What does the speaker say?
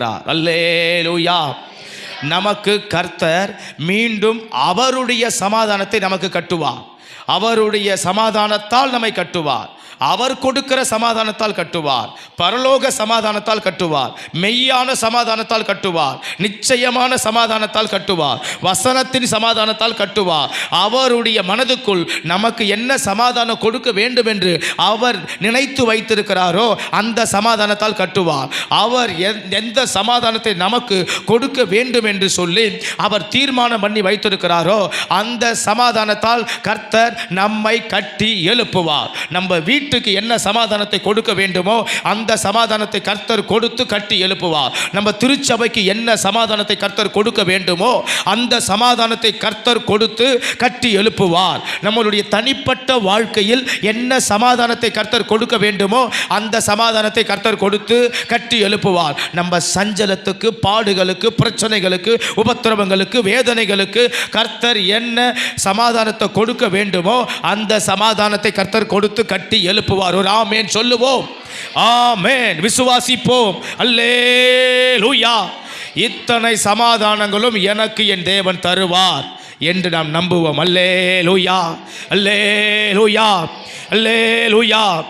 அல்லேலுயா. நமக்கு கர்த்தர் மீண்டும் அவருடைய சமாதானத்தை நமக்கு கட்டுவார். அவருடைய சமாதானத்தால் நம்மை கட்டுவார். அவர் கொடுக்கிற சமாதானத்தால் கட்டுவார். பரலோக சமாதானத்தால் கட்டுவார். மெய்யான சமாதானத்தால் கட்டுவார். நிச்சயமான சமாதானத்தால் கட்டுவார். வசனத்தின் சமாதானத்தால் கட்டுவார். அவருடைய மனதுக்குள் நமக்கு என்ன சமாதானம் கொடுக்க வேண்டும் என்று அவர் நினைத்து வைத்திருக்கிறாரோ அந்த சமாதானத்தால் கட்டுவார். அவர் எந்- எந்த சமாதானத்தை நமக்கு கொடுக்க வேண்டும் என்று சொல்லி அவர் தீர்மானம் பண்ணி வைத்திருக்கிறாரோ அந்த சமாதானத்தால் கர்த்தர் நம்மை கட்டி எழுப்புவார். நம்ம வீட்டுக்கு என்ன சமாதானத்தை கொடுக்க வேண்டுமோ அந்த சமாதானத்தை கர்த்தர் கொடுத்து கட்டி எழுப்புவார். நம்ம திருச்சபைக்கு என்ன சமாதானத்தை கர்த்தர் கொடுக்க வேண்டுமோ அந்த சமாதானத்தை கர்த்தர் கொடுத்து கட்டி எழுப்புவார். நம்மளுடைய தனிப்பட்ட வாழ்க்கையில் என்ன சமாதானத்தை கர்த்தர் கொடுக்க வேண்டுமோ அந்த சமாதானத்தை கர்த்தர் கொடுத்து கட்டி எழுப்புவார். நம்ம சஞ்சலத்துக்கு பாடுகளுக்கு பிரச்சனைகளுக்கு உபத்திரவங்களுக்கு வேதனைகளுக்கு கர்த்தர் என்ன சமாதானத்தை கொடுக்க வேண்டுமோ அந்த சமாதானத்தை கர்த்தர் கொடுத்து கட்டி எழுப்புவார்? ஒரு ஆமேன் சொல்லுவோம். ஆமேன். விசுவாசிப்போம். அல்லேலூயா. இத்தனை சமாதானங்களும் எனக்கு என் தேவன் தருவார் என்று நாம் நம்புவோம். அல்லே லூயா அல்லே லூயா அல்லே லூயா